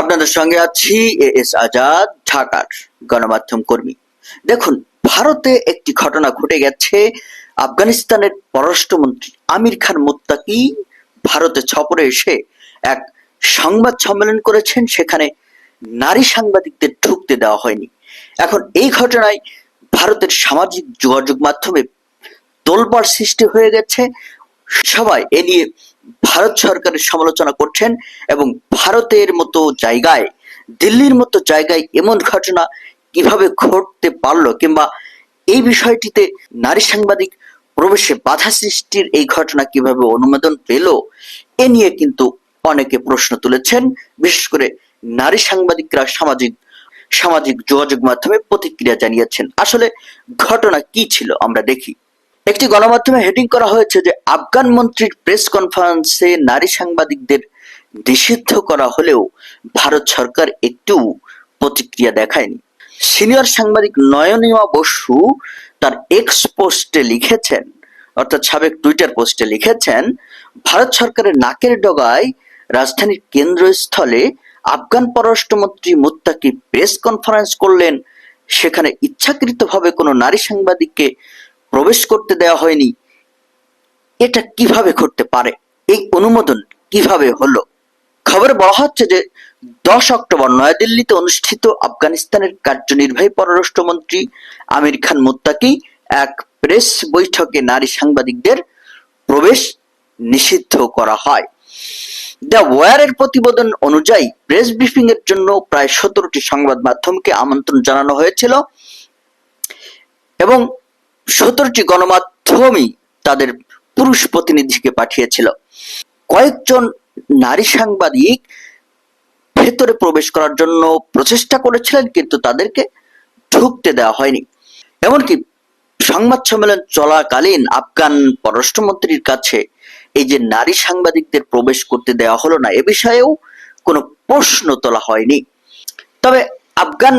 আপনাদের সঙ্গে আছি এ এস আজাদ, ঢাকার গণমাধ্যম কর্মী। দেখুন, ভারতে একটি ঘটনা ঘটে গেছে। আফগানিস্তানের পররাষ্ট্রমন্ত্রী আমির খান মুত্তাকি ভারতে ছপরে এসে এক সংবাদ সম্মেলন করেছেন। সেখানে নারী সাংবাদিকদের ঢুকতে দেওয়া হয়নি। এখন এই ঘটনায় ভারতের সামাজিক যোগাযোগ মাধ্যমে তোলপাড় সৃষ্টি হয়ে গেছে। সবাই এ নিয়ে ভারত সরকারের সমালোচনা করছেন এবং ভারতের মতো জায়গায়, দিল্লির মতো জায়গায় এমন ঘটনা কীভাবে ঘটতে পারল কিংবা এই বিষয়টিতে নারী সাংবাদিক প্রবেশে বাধা সৃষ্টির এই ঘটনা কীভাবে অনুমোদন পেল, এ নিয়ে কিন্তু অনেকে প্রশ্ন তুলেছেন। বিশেষ করে নারী সাংবাদিকরা সামাজিক সামাজিক যোগাযোগ মাধ্যমে প্রতিক্রিয়া জানিয়েছেন। আসলে ঘটনা কি ছিল আমরা দেখি। একটি গণমাধ্যমে হেডিং করা হয়েছে যে, আফগান মন্ত্রীর প্রেস কনফারেন্সে নারী সাংবাদিকদের নিষিদ্ধ করা হলেও ভারত সরকার একটু প্রতিক্রিয়া দেখায়নি। সিনিয়র সাংবাদিক নয়নীয়া বসু তার এক্স পোস্টে লিখেছেন, অর্থাৎ সাবেক টুইটার পোস্টে লিখেছেন, ভারত সরকারের নাকের ডগায় রাজধানীর কেন্দ্রস্থলে আফগান পররাষ্ট্রমন্ত্রী মুত্তাকি প্রেস কনফারেন্স করলেন। সেখানে ইচ্ছাকৃতভাবে কোনো নারী সাংবাদিককে প্রবেশ করতে দেওয়া হয়নি, এটা কীভাবে ঘটতে পারে? এই অনুমোদন কীভাবে হলো? খবরে বলা হচ্ছে যে, দশ অক্টোবর নয়াদিল্লিতে অনুষ্ঠিত আফগানিস্তানের কার্যনির্বাহী পররাষ্ট্রমন্ত্রী আমির খান মুত্তাকি এক প্রেস বৈঠকে নারী সাংবাদিকদের প্রবেশ নিষিদ্ধ করা হয়। দ্য ওয়ারের প্রতিবেদন অনুযায়ী, প্রেস ব্রিফিং এর জন্য প্রায় সতেরোটি সংবাদ মাধ্যমকে আমন্ত্রণ জানানো হয়েছিল এবং সতেরোটি গণমাধ্যমই তাদের পুরুষ প্রতিনিধিকে পাঠিয়েছিল। কয়েকজন নারী সাংবাদিক ভেতরে প্রবেশ করার জন্য প্রচেষ্টা করেছিলেন, কিন্তু তাদেরকে ঢুকতে দেওয়া হয়নি। এমনকি সংবাদ সম্মেলন চলাকালীন আফগান পররাষ্ট্রমন্ত্রীর কাছে এই যে নারী সাংবাদিকদের প্রবেশ করতে দেওয়া হলো না, এ বিষয়েও কোনো প্রশ্ন তোলা হয়নি। তবে আফগান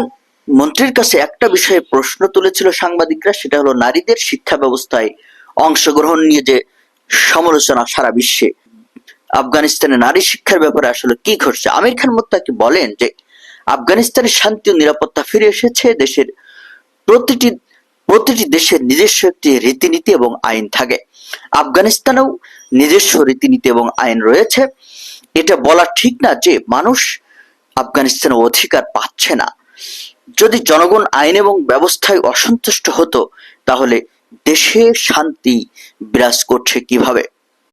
মন্ত্রীর কাছে একটা বিষয়ে প্রশ্ন তুলেছিল সাংবাদিকরা, সেটা হলো নারীদের শিক্ষা ব্যবস্থায় অংশগ্রহণ নিয়ে যে সমালোচনা সারা বিশ্বে। আফগানিস্তানে নারী শিক্ষার ব্যাপারে আসলে কি ঘটছে? আমির খান মোত্তাকি বলেন যে, আফগানিস্তানের শান্তি ও নিরাপত্তা ফিরে এসেছে দেশের প্রতিটি প্রতিটি দেশের নিজস্ব একটি রীতিনীতি এবং আইন থাকে। আফগানিস্তানেও নিজস্ব রীতিনীতি এবং আইন রয়েছে। এটা বলা ঠিক না যে মানুষ আফগানিস্তানে অধিকার পাচ্ছে না। যদি জনগণ আইন এবং ব্যবস্থায় অসন্তুষ্ট হতো তাহলে দেশে শান্তি বিরাজ করছে কীভাবে?